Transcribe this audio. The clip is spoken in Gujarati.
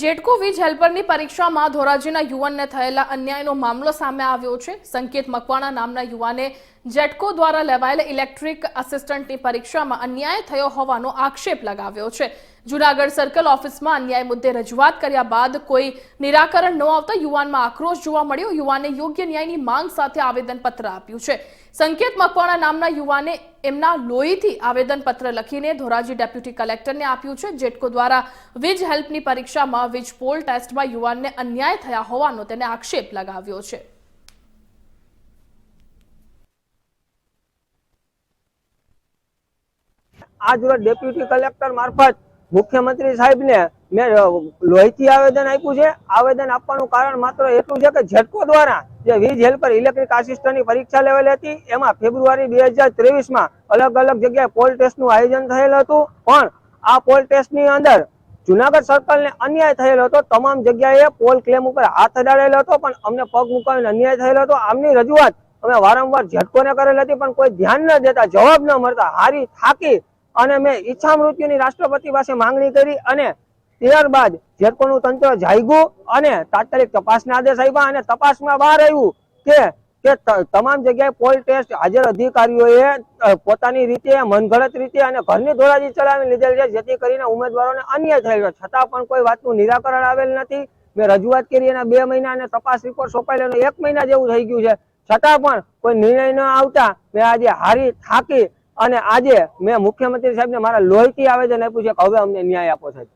જેટકો વીજ હેલ્પરની પરીક્ષામાં ધોરાજીના યુવાનને થયેલા અન્યાયનો મામલો સામે આવ્યો છે. સંકેત મકવાણા નામના યુવાને જેટકો દ્વારા લેવાયેલા ઇલેક્ટ્રિક આસિસ્ટન્ટની પરીક્ષામાં અન્યાય થયો હોવાનો આક્ષેપ લગાવ્યો છે. જુનાગઢ સર્કલ ઓફિસમાં અન્યાય મુદ્દે રજૂઆત કર્યા બાદ કોઈ નિરાકરણ ન આવતા યુવાનમાં આક્રોશ જોવા મળ્યો. યુવાને યોગ્ય ન્યાયની માંગ સાથે આવેદનપત્ર આપ્યું છે. સંકેત મકવાણા નામના યુવાને એમના લોહીથી આવેદનપત્ર લખીને ધોરાજી ડેપ્યુટી કલેક્ટરને આપ્યું છે. જેટકો દ્વારા વીજ હેલ્પની પરીક્ષામાં વીજ પોલ ટેસ્ટમાં યુવાનને અન્યાય થયા હોવાનો તેને આક્ષેપ લગાવ્યો છે. આજ રોજ ડેપ્યુટી કલેક્ટર મારફત મુખ્યમંત્રી સાહેબને મેં લોહીથી આવેદન આપ્યું છે. આવેદન આપવાનું કારણ માત્ર એટલું છે કે ઝટકો દ્વારા જે વીજ હેલ્પર ઇલેક્ટ્રિક આસિસ્ટન્ટની પરીક્ષા લેવાલી હતી, એમાં ફેબ્રુઆરી બે હજાર અલગ અલગ જગ્યાએ પોલ ટેસ્ટનું આયોજન થયેલ હતું. પણ આ પોલ ટેસ્ટની અંદર જુનાગઢ સર્કલને અન્યાય થયેલો હતો. તમામ જગ્યાએ પોલ ક્લેમ ઉપર હાથ અડાડેલો હતો, પણ અમને પગ મુકાવીને અન્યાય થયેલો હતો. આમની રજૂઆત અમે વારંવાર ઝટકોને કરેલ હતી, પણ કોઈ ધ્યાન ન દેતા, જવાબ ન મળતા, હારી થાકી અને મેં ઈચ્છા મૃત્યુની રાષ્ટ્રપતિ પાસે માંગણી કરી અને ત્યારબાદ ઝટકોનું તંત્ર જાગ્યું અને તાત્કાલિક તપાસના આદેશ આવ્યા અને તપાસમાં બહાર આવ્યું કે તમામ જગ્યાએ પોલ ટેસ્ટ હાજર અધિકારીઓએ પોતાની રીતે, મનગણત રીતે અને ઘરની ધોરાજી ચલાવી લીધેલ છે, જેથી કરીને ઉમેદવારોને અન્યાય થયેલો. છતાં પણ કોઈ વાતનું નિરાકરણ આવેલ નથી. મેં રજૂઆત કરી એના બે મહિના અને તપાસ રિપોર્ટ સોંપાયેલો એક મહિના જેવું થઈ ગયું છે. છતાં પણ કોઈ નિર્ણય ન આવતા મેં આજે હારી થાકી અને આજે મેં મુખ્યમંત્રી સાહેબને મારા લોહીથી આવેદન આપ્યું છે કે હવે અમને ન્યાય આપો સાહેબ.